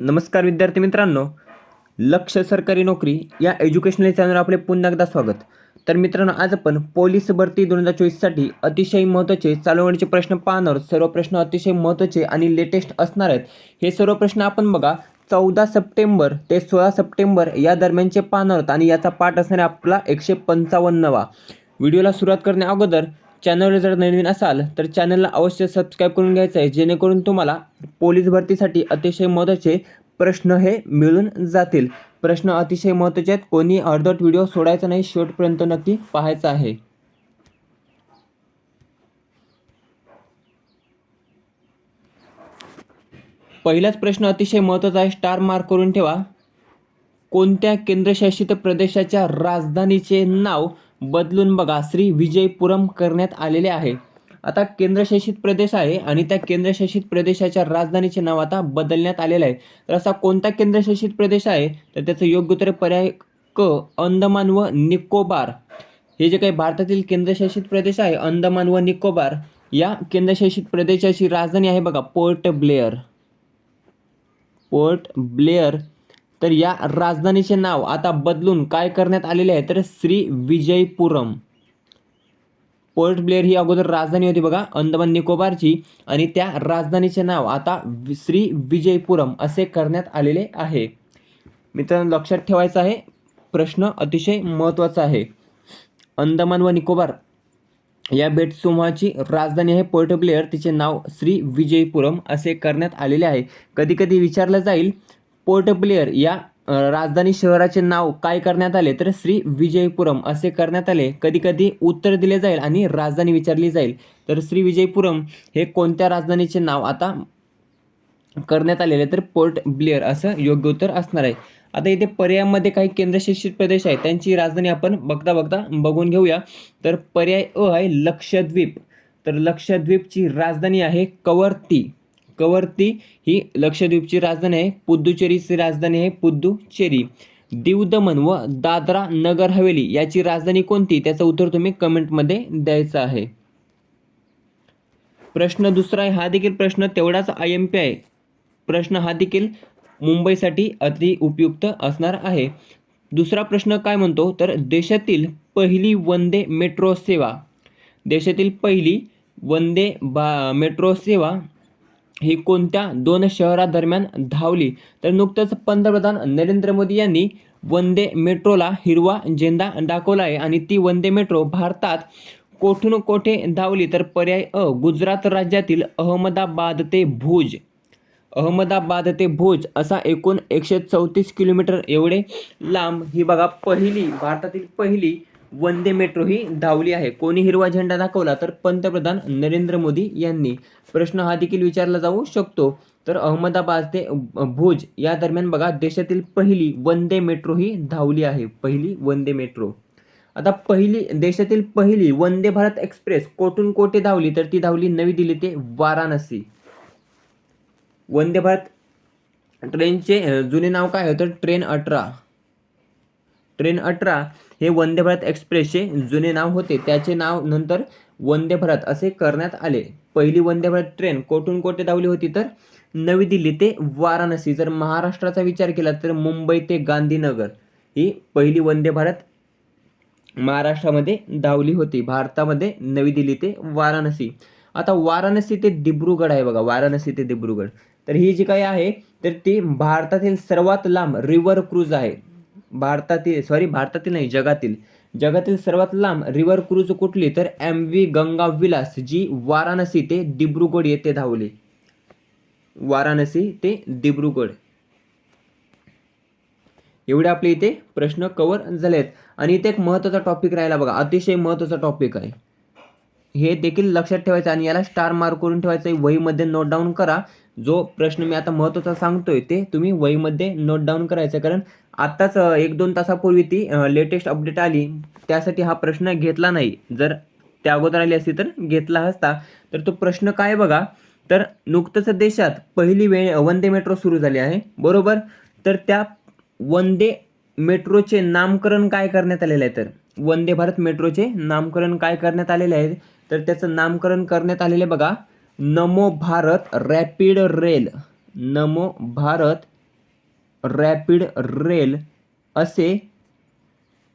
नमस्कार विद्यार्थी मित्रांनो. लक्ष सरकारी नोकरी या एज्युकेशनल चॅनल आपले पुन्हा एकदा स्वागत. तर मित्रांनो आज आपण पोलीस भरती दोन हजार चोवीससाठी अतिशय महत्त्वाचे चालवण्याचे प्रश्न पाहणार सर्व प्रश्न अतिशय महत्त्वाचे आणि लेटेस्ट असणार आहेत. हे सर्व प्रश्न आपण बघा चौदा सप्टेंबर ते सोळा सप्टेंबर या दरम्यानचे पाहणार आहोत आणि याचा पाठ असणार आहे आपला एकशे पंचावन्नवा. व्हिडिओला सुरुवात करण्या अगोदर चॅनलवर जर नवीन असाल तर चॅनलला अवश्य सबस्क्राईब करून घ्यायचं आहे. जेणेकरून तुम्हाला पोलीस भरतीसाठी अतिशय महत्त्वाचे प्रश्न हे मिळून जातील. प्रश्न अतिशय महत्त्वाचे आहेत. कोणी अर्धवट व्हिडिओ सोडायचा नाही शेवटपर्यंत नक्की पाहायचा आहे. पहिलाच प्रश्न अतिशय महत्त्वाचा आहे. स्टार मार्क करून ठेवा. कोणत्या केंद्रशासित प्रदेशाच्या राजधानीचे नाव बदलून बघा श्री विजयपुरम करण्यात आलेले आहे. आता केंद्रशासित प्रदेश आहे आणि त्या केंद्रशासित प्रदेशाच्या राजधानीचे नाव आता बदलण्यात आलेलं आहे. तर असा कोणता केंद्रशासित प्रदेश आहे? तर त्याचं योग्य उत्तर पर्याय क अंदमान व निकोबार. हे जे काही भारतातील केंद्रशासित प्रदेश आहे अंदमान व निकोबार या केंद्रशासित प्रदेशाची राजधानी आहे बघा पोर्ट ब्लेअर. पोर्ट ब्लेअर. तर या राजधानीचे नाव आता बदलून काय करण्यात आलेले आहे? तर श्री विजयपुरम. पोर्ट ब्लेअर ही अगोदर राजधानी होती बघा अंदमान निकोबारची. आणि त्या राजधानीचे नाव आता वि- श्री विजयपुरम असे करण्यात आलेले आहे. मित्रांनो लक्षात ठेवायचं आहे प्रश्न अतिशय महत्त्वाचा आहे. अंदमान व निकोबार या बेटसमूहाची राजधानी आहे. पोर्ट ब्लेअर तिचे नाव श्री विजयपुरम असे करण्यात आलेले आहे. कधी कधी विचारलं जाईल पोर्ट ब्लेअर या राजधानी शहराचे नाव काय करण्यात आले तर श्री विजयपुरम असे करण्यात आले. कधी कधी उत्तर दिले जाईल आणि राजधानी विचारली जाईल. तर श्री विजयपुरम हे कोणत्या राजधानीचे नाव आता करण्यात आलेले तर पोर्ट ब्लेअर असं योग्य उत्तर असणार आहे. आता इथे पर्यायामध्ये काही केंद्रशासित प्रदेश आहेत. त्यांची राजधानी आपण बघता बघता बघून घेऊया. तर पर्याय अ आहे लक्षद्वीप. तर लक्षद्वीपची राजधानी आहे कवरती. कवरती ही लक्षद्वीपची राजधानी आहे. पुद्दुचेरीची राजधानी आहे पुद्दुचेरी दीव दमन व दादरा नगर हवेली याची राजधानी कोणती? त्याचं उत्तर तुम्ही कमेंटमध्ये द्यायचं आहे. प्रश्न दुसरा आहे. हा देखील प्रश्न तेवढाच आय एम पी आहे. प्रश्न हा देखील मुंबईसाठी अति उपयुक्त असणार आहे. दुसरा प्रश्न काय म्हणतो? तर देशातील पहिली वंदे मेट्रो सेवा. देशातील पहिली वंदे बा मेट्रो सेवा ही कोणत्या दोन शहरादरम्यान धावली? तर नुकतंच पंतप्रधान नरेंद्र मोदी यांनी वंदे मेट्रोला हिरवा झेंडा दाखवला आहे आणि ती वंदे मेट्रो भारतात कोठून कोठे धावली? तर पर्याय अ गुजरात राज्यातील अहमदाबाद ते भुज. अहमदाबाद ते भुज असा एकूण एकशे चौतीस किलोमीटर एवढे लांब. ही बघा पहिली भारतातील पहिली वंदे मेट्रो ही धावली आहे. कोणी हिरवा झेंडा दाखवला तर पंतप्रधान नरेंद्र मोदी यांनी. प्रश्न हा देखील विचारला जाऊ शकतो. तर अहमदाबाद ते भुज या दरम्यान बघा देशातील पहिली वंदे मेट्रो ही धावली आहे. पहिली वंदे मेट्रो. आता पहिली देशातील पहिली वंदे भारत एक्सप्रेस कोठून कोठे धावली? तर ती धावली नवी दिल्ली ते वाराणसी. वंदे भारत ट्रेनचे जुने नाव काय होतं? ट्रेन अठरा. ट्रेन अठरा हे वंदे भारत एक्सप्रेसचे जुने नाव होते. त्याचे नाव नंतर वंदे भारत असे करण्यात आले. पहिली वंदे भारत ट्रेन कोठून कोठे धावली होती? तर नवी दिल्ली ते वाराणसी. जर महाराष्ट्राचा विचार केला तर मुंबई ते गांधीनगर ही पहिली वंदे भारत महाराष्ट्रामध्ये धावली होती. भारतामध्ये नवी दिल्ली ते वाराणसी. आता वाराणसी ते दिब्रुगड आहे बघा. वाराणसी ते दिब्रुगड तर ही जी काही आहे तर ती भारतातील सर्वात लांब रिव्हर क्रूज आहे. भारतातील सॉरी भारतातील नाही जगातील. जगातील सर्वात लांब रिव्हर क्रूज कुठली? तर एम व्ही गंगा विलास जी वाराणसी ते दिब्रुगड येथे धावली. वाराणसी ते दिब्रुगड एवढे आपले इथे प्रश्न कवर झालेत. आणि इथे एक महत्त्वाचा टॉपिक राहिला बघा. अतिशय महत्त्वाचा टॉपिक आहे. हे देखील लक्षात ठेवायचं आणि याला स्टार मार्क करून ठेवायचं आहे. वहीमध्ये नोट डाऊन करा. जो प्रश्न मी आता महत्त्वाचा सांगतोय ते तुम्ही वहीमध्ये नोट डाऊन करायचं कारण आत्ताच एक दोन तासापूर्वी ती लेटेस्ट अपडेट आली. त्यासाठी हा प्रश्न घेतला नाही. जर त्या अगोदर आली असती तर घेतला असता. तर तो प्रश्न काय बघा? तर नुकतंच देशात पहिली वे वंदे मेट्रो सुरू झाली आहे. बरोबर? तर त्या वंदे मेट्रोचे नामकरण काय करण्यात आलेलं आहे तर? वंदे भारत मेट्रोचे नामकरण काय करण्यात आलेले आहे? तर त्याचं नामकरण करण्यात आलेले बघा. Namo Bharat rapid rail. Namo Bharat rapid rail असे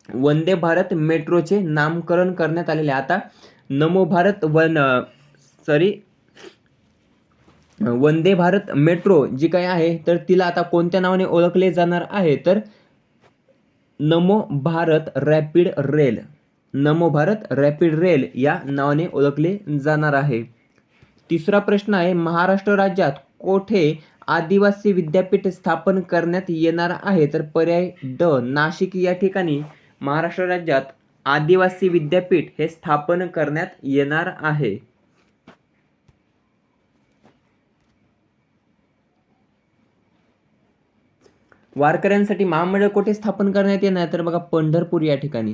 वंदे भारत मेट्रोचे नामकरण करण्यात आलेले आता Namo Bharat one sorry Vande Bharat metro जी काही आहे तर तिला आता कोणत्या नावाने ओळखले जाणार आहे? तर Namo Bharat rapid rail Namo Bharat rapid rail या नावाने ओळखले जाणार आहे. तिसरा प्रश्न आहे महाराष्ट्र राज्यात कोठे आदिवासी विद्यापीठ स्थापन करण्यात येणार आहे. तर पर्याय ड नाशिक. या ठिकाणी महाराष्ट्र राज्यात आदिवासी विद्यापीठ हे स्थापन करण्यात येणार आहे. वारकऱ्यांसाठी महामंडळ कोठे स्थापन करण्यात येणार? तर बघा पंढरपूर या ठिकाणी.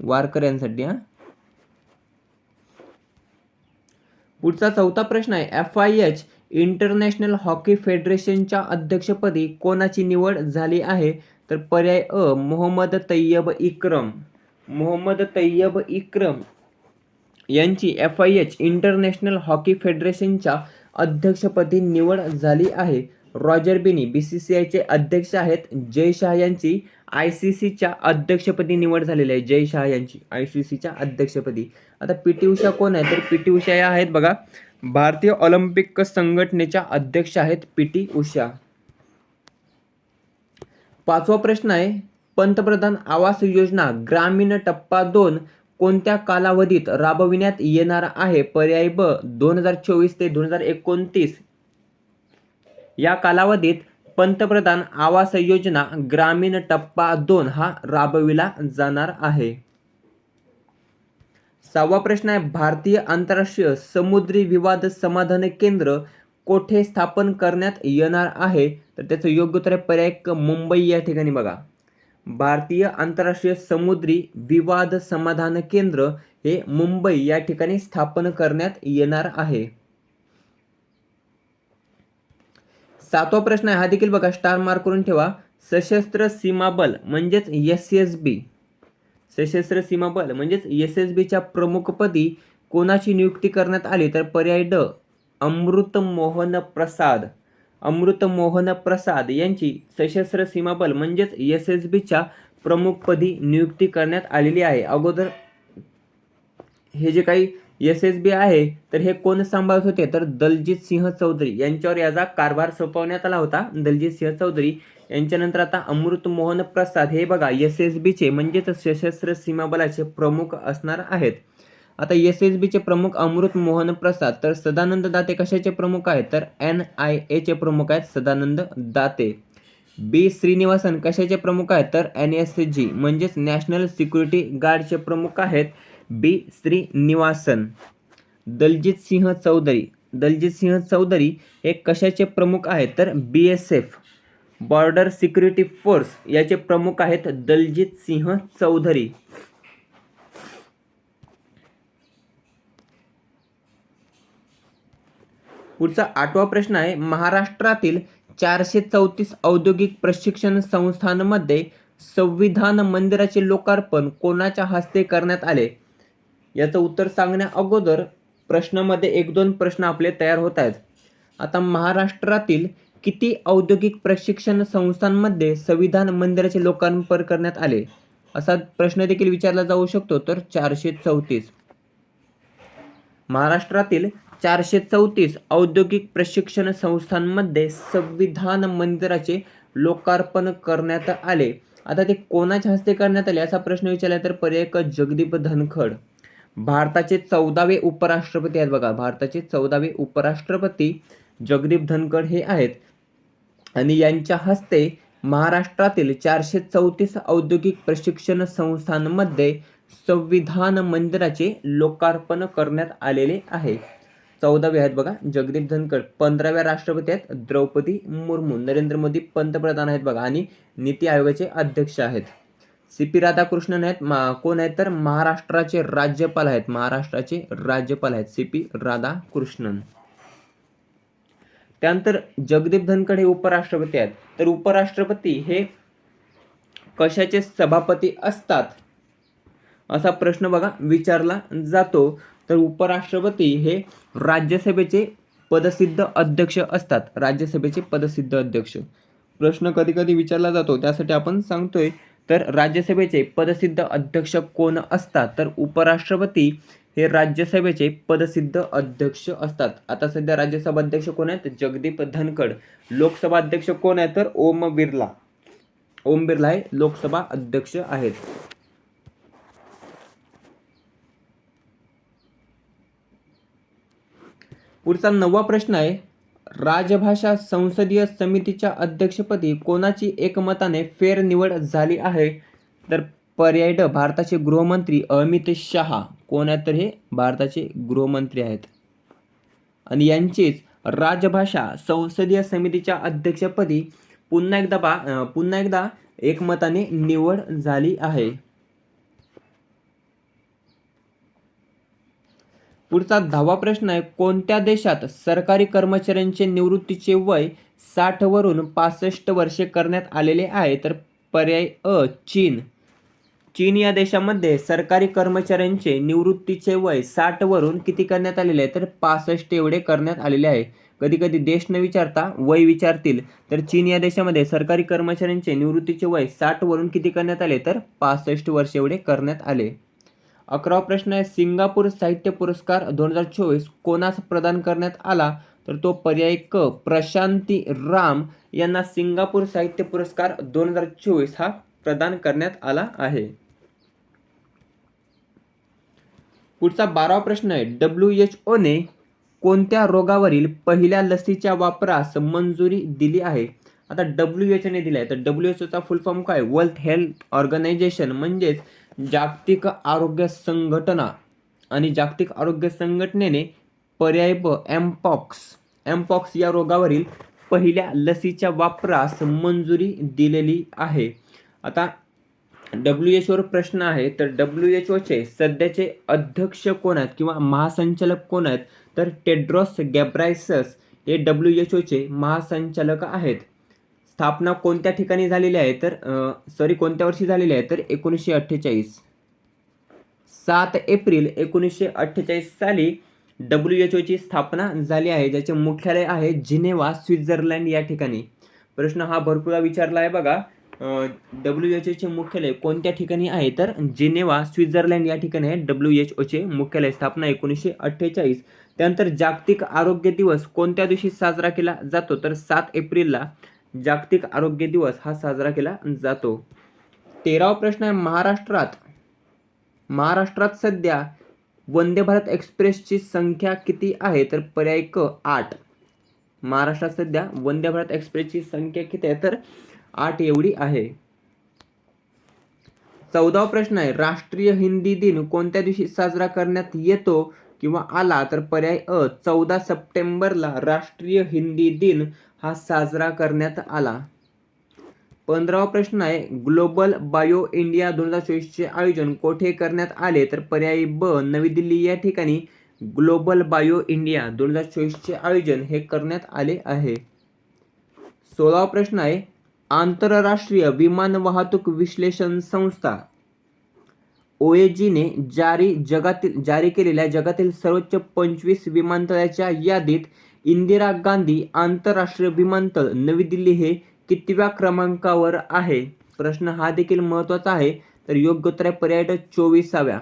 वारकऱ्यांसाठी हा. पुढचा चौथा प्रश्न आहे F I H international hockey फेडरेशनच्या अध्यक्षपदी कोणाची निवड झाली आहे? तर पर्याय अ मोहम्मद तय्यब इक्रम. मोहम्मद तय्यब इक्रम यांची F I H international hockey फेडरेशनच्या अध्यक्षपदी निवड झाली आहे. Roger Binny B C C आयचे अध्यक्ष आहेत. जय शाह यांची आय सी सीच्या अध्यक्षपदी निवड झालेली आहे. जय शाह यांची आय सी सीच्या अध्यक्षपदी. आता पी टी उषा कोण आहे? तर पी टी उषा या आहेत बघा. भारतीय ऑलिम्पिक संघटनेच्या अध्यक्ष आहेत पी टी उषा. पाचवा प्रश्न आहे. पंतप्रधान आवास योजना ग्रामीण टप्पा दोन कोणत्या कालावधीत राबविण्यात येणार आहे? पर्याय ब दोन हजार चोवीस ते दोन हजार एकोणतीस या कालावधीत पंतप्रधान आवास योजना ग्रामीण टप्पा दोन हा राबविला जाणार आहे. सहावा प्रश्न आहे भारतीय आंतरराष्ट्रीय समुद्री विवाद समाधान केंद्र कोठे स्थापन करण्यात येणार आहे? तर त्याचं योग्य उत्तर आहे पर्याय मुंबई. या ठिकाणी बघा. भारतीय आंतरराष्ट्रीय समुद्री विवाद समाधान केंद्र हे मुंबई या ठिकाणी स्थापन करण्यात येणार आहे. सातवा प्रश्न आहे. हा देखील बघा स्टार मार्क करून ठेवा. सशस्त्र सीमा बल म्हणजेच एस एस बी सशस्त्र सीमा बल म्हणजेच एस एस बीच्या प्रमुखपदी कोणाची नियुक्ती करण्यात आली? तर पर्याय ड अमृत मोहन प्रसाद. अमृत मोहन प्रसाद यांची सशस्त्र सीमा बल म्हणजेच एस एस बीच्या प्रमुखपदी नियुक्ती करण्यात आलेली आहे. अगोदर हे जे काही एस एस बी आहे तर हे कोण सांभाळत होते? तर दलजित सिंह चौधरी. यांच्यावर याचा कारभार सोपवण्यात आला होता. दलजित सिंह चौधरी यांच्यानंतर आता अमृत मोहन प्रसाद हे बघा एस एस बीचे म्हणजेच सशस्त्र सीमा बलाचे प्रमुख असणार आहेत. आता एस एस बीचे प्रमुख अमृत मोहन प्रसाद तर सदानंद दाते कशाचे प्रमुख आहेत? तर एन आय एचे प्रमुख आहेत सदानंद दाते. बी. श्रीनिवासन कशाचे प्रमुख आहेत? तर एन एस जी म्हणजेच नॅशनल सिक्युरिटी गार्डचे प्रमुख आहेत. बी. श्रीनिवासन. दलजित सिंह चौधरी. दलजित सिंह चौधरी हे कशाचे प्रमुख आहेत? तर B S F border security force याचे प्रमुख आहेत दलजित सिंह चौधरी. पुढचा आठवा प्रश्न आहे महाराष्ट्रातील चारशे चौतीस औद्योगिक प्रशिक्षण संस्थांमध्ये संविधान मंदिराचे लोकार्पण कोणाच्या हस्ते करण्यात आले? याचं उत्तर सांगण्या अगोदर प्रश्नामध्ये एक दोन प्रश्न आपले तयार होत आहेत. आता महाराष्ट्रातील किती औद्योगिक प्रशिक्षण संस्थांमध्ये संविधान मंदिराचे लोकार्पण करण्यात आले? असा प्रश्न देखील विचारला जाऊ शकतो तर चारशे चौतीस. महाराष्ट्रातील चारशे चौतीस औद्योगिक प्रशिक्षण संस्थांमध्ये संविधान मंदिराचे लोकार्पण करण्यात आले. आता ते कोणाच्या हस्ते करण्यात आले असा प्रश्न विचारला तर पर्याय क जगदीप धनखड. भारताचे चौदावे उपराष्ट्रपती आहेत बघा. भारताचे चौदावे उपराष्ट्रपती जगदीप धनखड हे आहेत. आणि यांच्या हस्ते महाराष्ट्रातील चारशे चौतीस औद्योगिक प्रशिक्षण संस्थांमध्ये संविधान मंदिराचे लोकार्पण करण्यात आलेले आहे. चौदावे आहेत बघा. जगदीप धनखड पंधराव्या राष्ट्रपती आहेत. द्रौपदी मुर्मू नरेंद्र मोदी पंतप्रधान आहेत बघा. आणि नीती आयोगाचे अध्यक्ष आहेत. सी पी राधाकृष्णन आहेत मा कोण आहेत तर महाराष्ट्राचे राज्यपाल आहेत महाराष्ट्राचे राज्यपाल आहेत सी पी राधाकृष्णन. त्यानंतर जगदीप धनखड हे उपराष्ट्रपती आहेत. तर उपराष्ट्रपती हे कशाचे सभापती असतात? असा प्रश्न बघा विचारला जातो. तर उपराष्ट्रपती हे राज्यसभेचे पदसिद्ध अध्यक्ष असतात. राज्यसभेचे पदसिद्ध अध्यक्ष. प्रश्न कधी कधी विचारला जातो त्यासाठी आपण सांगतोय तर राज्यसभेचे पदसिद्ध अध्यक्ष कोण असतात? तर उपराष्ट्रपती हे राज्यसभेचे पदसिद्ध अध्यक्ष असतात. आता सध्या राज्यसभा अध्यक्ष कोण आहेत? जगदीप धनखड. लोकसभा अध्यक्ष कोण आहे तर ओम बिर्ला. ओम बिर्ला हे लोकसभा अध्यक्ष आहेत. पुढचा नववा प्रश्न आहे राजभाषा संसदीय समितीच्या अध्यक्षपदी कोणाची एकमताने फेरनिवड झाली आहे? तर पर्याय ड भारताचे गृहमंत्री अमित शहा. कोण आहेत तर हे भारताचे गृहमंत्री आहेत. आणि यांचीच राजभाषा संसदीय समितीच्या अध्यक्षपदी पुन्हा एकदा बा पुन्हा एकदा एकमताने निवड झाली आहे. पुढचा दहावा प्रश्न आहे कोणत्या देशात सरकारी कर्मचाऱ्यांचे निवृत्तीचे वय साठवरून पासष्ट वर्षे करण्यात आलेले आहे? तर पर्याय अ चीन. चीन या देशामध्ये सरकारी कर्मचाऱ्यांचे निवृत्तीचे वय साठवरून किती करण्यात आलेले आहे? तर पासष्ट एवढे करण्यात आलेले आहे. कधी कधी देश न विचारता वय विचारतील. तर चीन या देशामध्ये सरकारी कर्मचाऱ्यांचे निवृत्तीचे वय साठवरून किती करण्यात आले? तर पासष्ट वर्ष एवढे करण्यात आले. अकरावा प्रश्न आहे सिंगापूर साहित्य पुरस्कार दोन हजार चोवीस कोणास प्रदान करण्यात आला? तर तो पर्याय क प्रशांती राम यांना सिंगापूर साहित्य पुरस्कार दोन हजार चोवीस हा प्रदान करण्यात आला आहे. पुढचा बारावा प्रश्न आहे डब्ल्यू एच ओने कोणत्या रोगावरील पहिल्या लसीच्या वापरास मंजुरी दिली आहे? आता डब्ल्यू एच ने दिली आहे तर डब्ल्यू एच ओचा फुल फॉर्म काय? वर्ल्ड हेल्थ ऑर्गनायझेशन म्हणजेच जागतिक आरोग्य संघटना आणि जागतिक आरोग्य संघटनेने पर्याय ब एमपॉक्स एमपॉक्स या रोगावरील पहिल्या लसीच्या वापरास मंजुरी दिलेली आहे. आता डब्ल्यू एच ओवर प्रश्न आहे तर डब्ल्यू एच ओचे सध्याचे अध्यक्ष कोण आहेत किंवा महासंचालक कोण आहेत? तर टेड्रॉस गॅब्रायसस हे डब्ल्यू एच ओचे महासंचालक आहेत. स्थापना कोणत्या ठिकाणी झालेली आहे? तर सॉरी कोणत्या वर्षी झालेली आहे? तर एकोणीसशे अठ्ठेचाळीस. सात एप्रिल एकोणीसशे अठ्ठेचाळीस साली डब्ल्यू एच ओची स्थापना झाली आहे ज्याचे मुख्यालय आहे जिनेवा स्वित्झर्लंड या ठिकाणी. प्रश्न हा भरपूर विचारला आहे बघा. डब्ल्यू एच ओचे मुख्यालय कोणत्या ठिकाणी आहे? तर जिनेवा स्वित्झर्लंड या ठिकाणी आहे डब्ल्यू एच ओचे मुख्यालय स्थापना एकोणीसशे अठ्ठेचाळीस. त्यानंतर जागतिक आरोग्य दिवस कोणत्या दिवशी साजरा केला जातो? तर सात एप्रिलला जागतिक आरोग्य दिवस हा साजरा केला जातो. तेरावा प्रश्न आहे महाराष्ट्रात. महाराष्ट्रात सध्या वंदे भारत एक्सप्रेसची संख्या किती आहे? तर पर्याय क आठ. महाराष्ट्रात सध्या वंदे भारत एक्सप्रेसची संख्या किती आहे? तर आठ एवढी आहे. चौदावा प्रश्न आहे राष्ट्रीय हिंदी दिन कोणत्या दिवशी साजरा करण्यात येतो किंवा आला? तर पर्याय अ चौदा सप्टेंबरला राष्ट्रीय हिंदी दिन हा साजरा करण्यात आला. पंधरावा प्रश्न आहे ग्लोबल बायो इंडिया दोन हजार चोवीसचे आयोजन कोठे करण्यात आले? तर पर्यायी ब नवी दिल्ली या ठिकाणी ग्लोबल बायो इंडिया दोन हजार चोवीसचे आयोजन हे करण्यात आले आहे. सोळावा प्रश्न आहे आंतरराष्ट्रीय विमान वाहतूक विश्लेषण संस्था ओ जीने जारी जगातील जारी केलेल्या जगातील सर्वोच्च पंचवीस विमानतळाच्या यादीत इंदिरा गांधी आंतरराष्ट्रीय विमानतळ नवी दिल्ली हे कितव्या क्रमांकावर आहे? प्रश्न हा देखील महत्त्वाचा आहे. तर योग्य उत्तर आहे पर्याय चोवीसाव्या.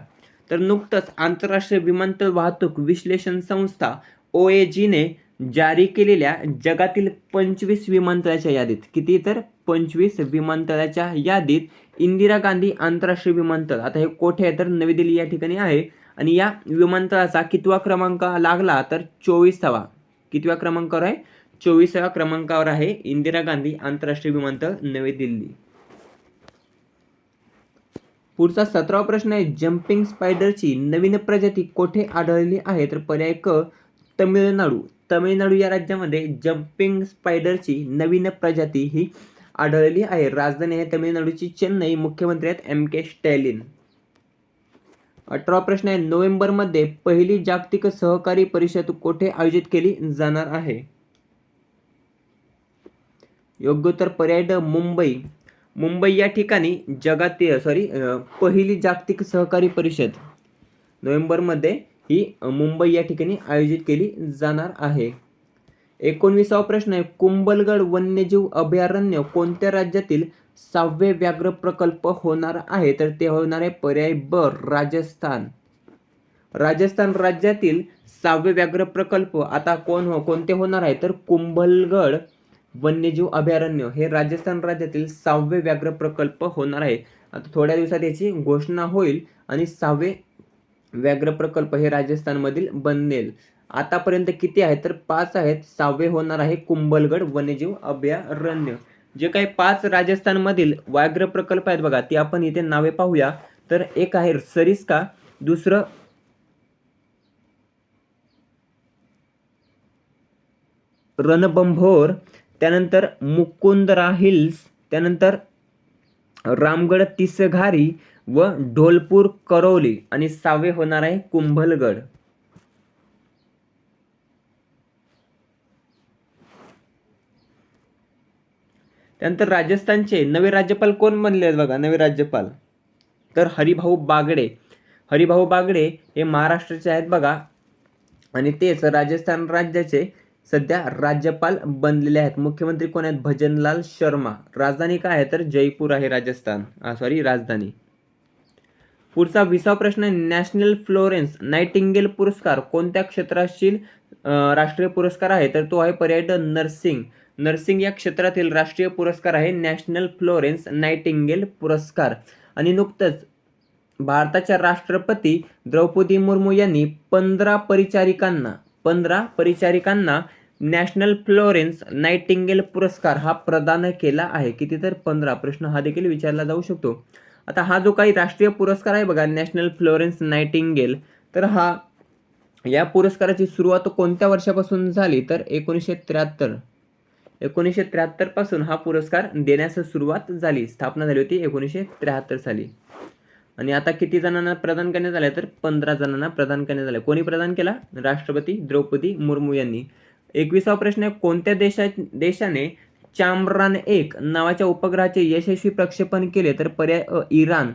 तर नुकतंच आंतरराष्ट्रीय विमानतळ वाहतूक विश्लेषण संस्था ओ ए जीने जारी केलेल्या जगातील पंचवीस विमानतळाच्या यादीत. किती तर? पंचवीस विमानतळाच्या यादीत इंदिरा गांधी आंतरराष्ट्रीय विमानतळ. आता हे कोठे आहे? तर नवी दिल्ली या ठिकाणी आहे. आणि या विमानतळाचा कितवा क्रमांक लागला? तर चोवीसावा. कितव्या क्रमांकावर आहे? चोवीसाव्या क्रमांकावर आहे इंदिरा गांधी आंतरराष्ट्रीय विमानतळ नवी दिल्ली. पुढचा सतरावा प्रश्न आहे जम्पिंग स्पायडरची नवीन प्रजाती कोठे आढळली आहे? तर पर्याय क तमिळनाडू. तमिळनाडू या राज्यामध्ये जम्पिंग स्पायडरची नवीन प्रजाती ही आढळली आहे. राजधानी आहे तमिळनाडूची चेन्नई मुख्यमंत्री आहेत एम के स्टॅलिन. अठरा प्रश्न आहे. नोव्हेंबरमध्ये पहिली जागतिक सहकारी परिषद कोठे आयोजित केली जाणार आहे? योग्य उत्तर पर्याय ड मुंबई. मुंबई या ठिकाणी जगातील सॉरी पहिली जागतिक सहकारी परिषद. नोव्हेंबरमध्ये ही मुंबई या ठिकाणी आयोजित केली जाणार आहे. एकोणवीसावा प्रश्न आहे. कुंभलगड वन्यजीव अभयारण्य कोणत्या राज्यातील सहावे व्याघ्र प्रकल्प होणार आहे तर ते होणार आहे पर्याय ब राजस्थान. राजस्थान राज्यातील सहावे व्याघ्र प्रकल्प आता कोण हो कोणते होणार आहे? तर कुंभलगड वन्यजीव अभयारण्य हे राजस्थान राज्यातील सहावे व्याघ्र प्रकल्प होणार आहे. आता थोड्या दिवसात याची घोषणा होईल आणि सहावे व्याघ्र प्रकल्प हे राजस्थानमधील बनेल. आतापर्यंत किती आहेत? तर पाच आहेत. सहावे होणार आहे कुंभलगड वन्यजीव अभयारण्य. जे काही पाच राजस्थानमधील व्याघ्र प्रकल्प आहेत बघा ते आपण इथे नावे पाहूया. तर एक आहे सरिस्का दुसरं रणबंभोर त्यानंतर मुकुंदरा हिल्स त्यानंतर रामगड तिसघारी व ढोलपूर करौली आणि सावे होणार आहे कुंभलगड. त्यानंतर राजस्थानचे नवे राज्यपाल कोण बनले आहेत बघा नवे राज्यपाल. तर हरिभाऊ बागडे. हरिभाऊ बागडे हे महाराष्ट्राचे आहेत बघा. आणि तेच राजस्थान राज्याचे सध्या राज्यपाल बनलेले आहेत. मुख्यमंत्री कोण आहेत? भजनलाल शर्मा. राजधानी काय आहे? तर जयपूर आहे राजस्थान. सॉरी राजधानी. पुढचा विसावा प्रश्न आहे. नॅशनल फ्लोरेन्स नायटिंगेल पुरस्कार कोणत्या क्षेत्राशील राष्ट्रीय पुरस्कार आहे? तर तो आहे पर्यटन नर्सिंग. नर्सिंग या क्षेत्रातील राष्ट्रीय पुरस्कार आहे. नॅशनल फ्लोरेन्स नायटिंगेल पुरस्कार. आणि नुकतंच भारताच्या राष्ट्रपती द्रौपदी मुर्मू यांनी पंधरा परिचारिकांना पंधरा परिचारिकांना नॅशनल फ्लोरेन्स नायटिंगेल पुरस्कार हा प्रदान केला आहे. किती तर? पंधरा. प्रश्न हा देखील विचारला जाऊ शकतो. आता हा जो काही राष्ट्रीय पुरस्कार आहे बघा नॅशनल फ्लोरेन्स नायटिंगेल तर हा या पुरस्काराची सुरुवात कोणत्या वर्षापासून झाली? तर एकोणीसशे त्र्याहत्तर. एकोणीसशे त्र्याहत्तरपासून हा पुरस्कार देण्यास सुरुवात झाली. स्थापना झाली होती एकोणीसशे त्र्याहत्तर साली. आणि आता किती जणांना प्रदान करण्यात आले? तर पंधरा जणांना प्रदान करण्यात आले. कोणी प्रदान केला? राष्ट्रपती द्रौपदी मुर्मू यांनी. एकविसावा प्रश्न आहे कोणत्या देशा देशाने चामरान एक नावाच्या उपग्रहाचे यशस्वी प्रक्षेपण केले? तर पर्याय इराण.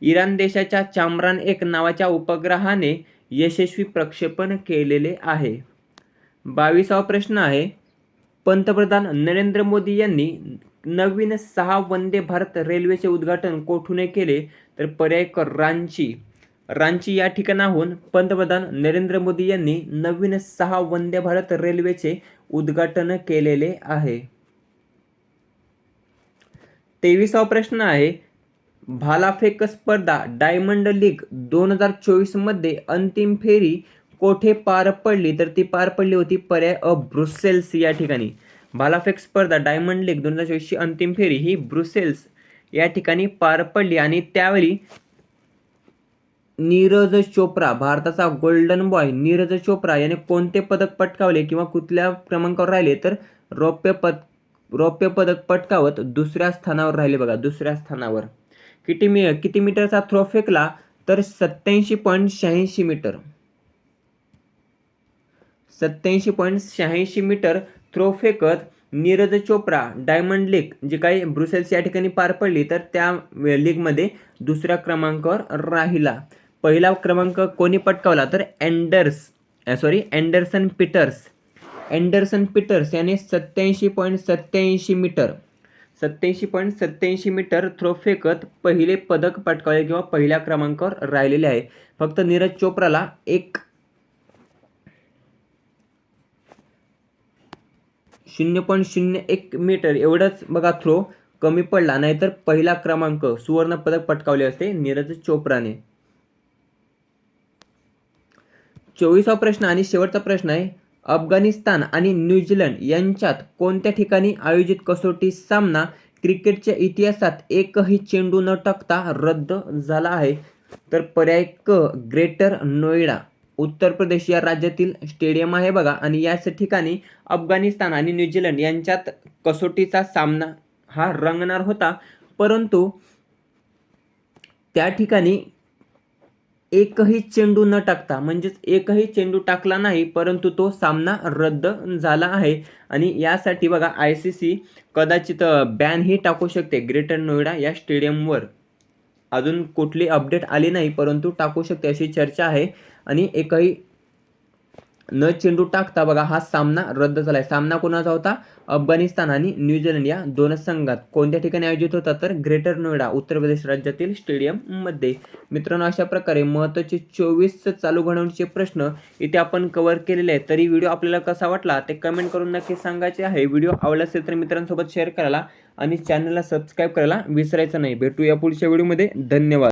इराण देशाच्या चामरान एक नावाच्या उपग्रहाने यशस्वी प्रक्षेपण केलेले आहे. बावीसावा प्रश्न आहे पंतप्रधान नरेंद्र मोदी यांनी नवीन सहा वंदे भारत रेल्वेचे उद्घाटन कोठूने केले? तर पर्याय रांची. रांची या ठिकाणाहून पंतप्रधान नरेंद्र मोदी यांनी नवीन सहा वंदे भारत रेल्वेचे उद्घाटन केलेले आहे. तेवीसावा प्रश्न आहे भालाफेक स्पर्धा डायमंड लीग दोन हजार चोवीसमध्ये अंतिम फेरी कोठे पार पडली तर ती पार पडली होती पर्याय अ ब्रुसेल्स या ठिकाणी. भालाफेक स्पर्धा डायमंड लीग दोन हजार चोवीसची अंतिम फेरी ही ब्रुसेल्स या ठिकाणी पार पडली आणि त्यावेळी नीरज चोप्रा भारताचा गोल्डन बॉय नीरज चोप्रा याने कोणते पदक पटकावले किंवा कुठल्या क्रमांकावर राहिले तर रौप्य पद रौप्य पदक पटकावत दुसऱ्या स्थानावर राहिले बघा दुसऱ्या स्थानावर. किती मी किती मीटरचा थ्रो फेकला तर सत्याऐंशी पॉईंट शहाऐंशी मीटर. सत्याऐंशी पॉईंट शहाऐंशी मीटर थ्रो फेकत नीरज चोप्रा डायमंड लीग जी काही ब्रुसेल्स या ठिकाणी पार पडली तर त्या लीगमध्ये दुसऱ्या क्रमांकावर राहिला. पहिला क्रमांक कोणी पटकावला? तर Anders sorry Anderson Peters Anderson Peters याने सत्याऐंशी पॉईंट सत्याऐंशी मीटर सत्याऐंशी पॉईंट सत्याऐंशी मीटर थ्रो फेकत पहिले पदक पटकावले किंवा पहिल्या क्रमांकावर राहिलेले आहे. फक्त नीरज चोप्राला एक शून्य पॉईंट शून्य एक मीटर एवढंच बघा थ्रो कमी पडला नाहीतर पहिला क्रमांक सुवर्ण पदक पटकावले असते नीरज चोप्राने. चोवीसा प्रश्न आणि शेवटचा प्रश्न आहे अफगाणिस्तान आणि न्यूझीलंड यांच्यात कोणत्या ठिकाणी आयोजित कसोटी सामना क्रिकेटच्या इतिहासात एकही चेंडू न टाकता रद्द झाला आहे? तर पर्याय क ग्रेटर नोएडा. उत्तर प्रदेश या राज्यातील स्टेडियम आहे बघा. आणि याच ठिकाणी अफगाणिस्तान आणि न्यूझीलंड यांच्यात कसोटीचा सामना हा रंगणार होता. परंतु त्या ठिकाणी एकही चेंडू न टाकता म्हणजेच एकही चेंडू टाकला नाही परंतु तो सामना रद्द झाला आहे. आणि यासाठी बघा आय सी सी कदाचित बॅनही टाकू शकते. ग्रेटर नोएडा या स्टेडियमवर अजून कुठली अपडेट आली नाही परंतु टाकू शकते अशी चर्चा आहे. आणि एकही न चेंडू टाकता बघा हा सामना रद्द झालाय. सामना कोणाचा होता? अफगाणिस्तान आणि न्यूझीलंड या दोन संघात. कोणत्या ठिकाणी आयोजित होता? तर ग्रेटर नोएडा उत्तर प्रदेश राज्यातील स्टेडियममध्ये. मित्रांनो अशा प्रकारे महत्त्वाचे चोवीस चालू घडवण्याचे प्रश्न इथे आपण कव्हर केलेले आहेत. तरी व्हिडिओ आपल्याला कसा वाटला? ते कमेंट करून नक्की सांगायचे आहे. व्हिडिओ आवडला असेल तर मित्रांसोबत शेअर करायला आणि चॅनलला सबस्क्राईब करायला विसरायचं नाही. भेटूया पुढच्या व्हिडिओमध्ये धन्यवाद.